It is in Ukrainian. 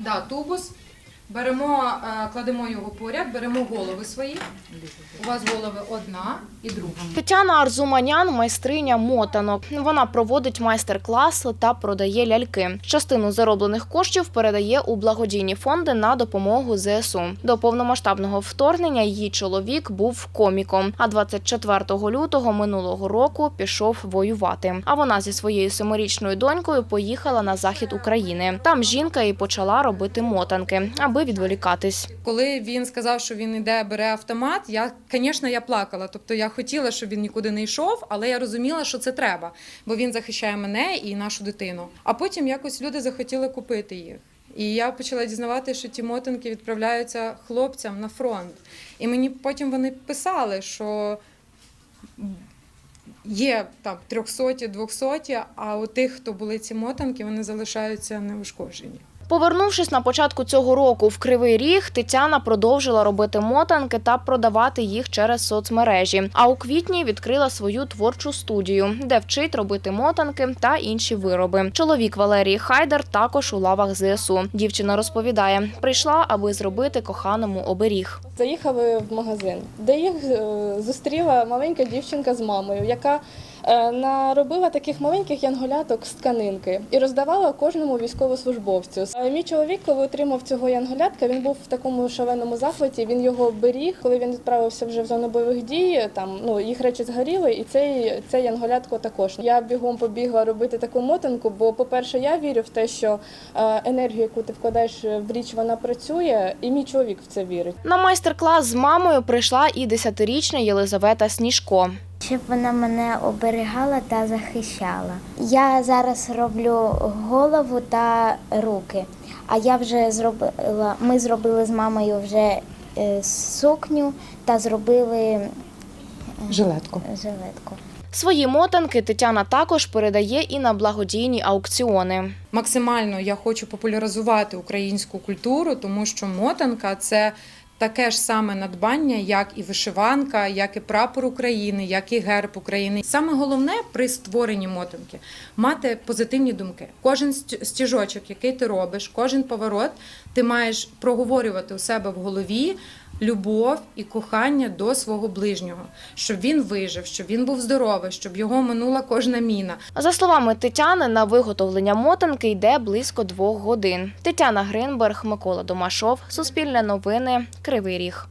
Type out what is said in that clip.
Да, тубус. Беремо, е, кладемо його поряд, беремо голови свої. У вас голови одна і друга. Тетяна Арзуманян майстриня мотанок. Вона проводить майстер-класи та продає ляльки. Частину зароблених коштів передає у благодійні фонди на допомогу ЗСУ. До повномасштабного вторгнення її чоловік був коміком. А 24 лютого минулого року пішов воювати. А вона зі своєю семирічною донькою поїхала на захід України. Там жінка і почала робити мотанки, аби відволікатись. Коли він сказав, що він іде, бере автомат, я, звісно, я плакала. Тобто я хотіла, щоб він нікуди не йшов, але я розуміла, що це треба, бо він захищає мене і нашу дитину. А потім якось люди захотіли купити їх. І я почала дізнавати, що ті мотанки відправляються хлопцям на фронт. І мені потім вони писали, що є там 300 200 а у тих, хто були ці мотанки, вони залишаються неушкоджені. Повернувшись на початку цього року в Кривий Ріг, Тетяна продовжила робити мотанки та продавати їх через соцмережі. А у квітні відкрила свою творчу студію, де вчить робити мотанки та інші вироби. Чоловік Валерії Хайдар також у лавах ЗСУ. Дівчина розповідає, прийшла, аби зробити коханому оберіг. Заїхали в магазин, де їх е, зустріла маленька дівчинка з мамою, яка наробила таких маленьких янголяток з тканинки і роздавала кожному військовослужбовцю. Е, Мій чоловік, коли отримав цього янголятка, він був в такому шаленому захваті. Він його беріг, коли він відправився вже в зону бойових дій. Там ну їх речі згоріли, і цей це янголятко також. Я бігом побігла робити таку мотанку, бо, по-перше, я вірю в те, що е, енергію, яку ти вкладаєш в річ, вона працює, і мій чоловік в це вірить. На майстер-клас з мамою прийшла і десятирічна Єлизавета Сніжко. Щоб вона мене оберігала та захищала. Я зараз роблю голову та руки. А я вже зробила. Ми зробили з мамою вже е, сукню та зробили Жилетку. жилетку. Свої мотанки Тетяна також передає і на благодійні аукціони. максимально я хочу популяризувати українську культуру, тому що мотанка це таке ж саме надбання, як і вишиванка, як і прапор України, як і герб України. Саме головне при створенні мотанки мати позитивні думки. Кожен ст- стіжочок, який ти робиш, кожен поворот, ти маєш проговорювати у себе в голові. Любов і кохання до свого ближнього, щоб він вижив, щоб він був здоровий, щоб його минула кожна міна. За словами Тетяни, на виготовлення мотанки йде близько двох годин. Тетяна Гринберг, Микола Домашов, Суспільне новини, Кривий Ріг.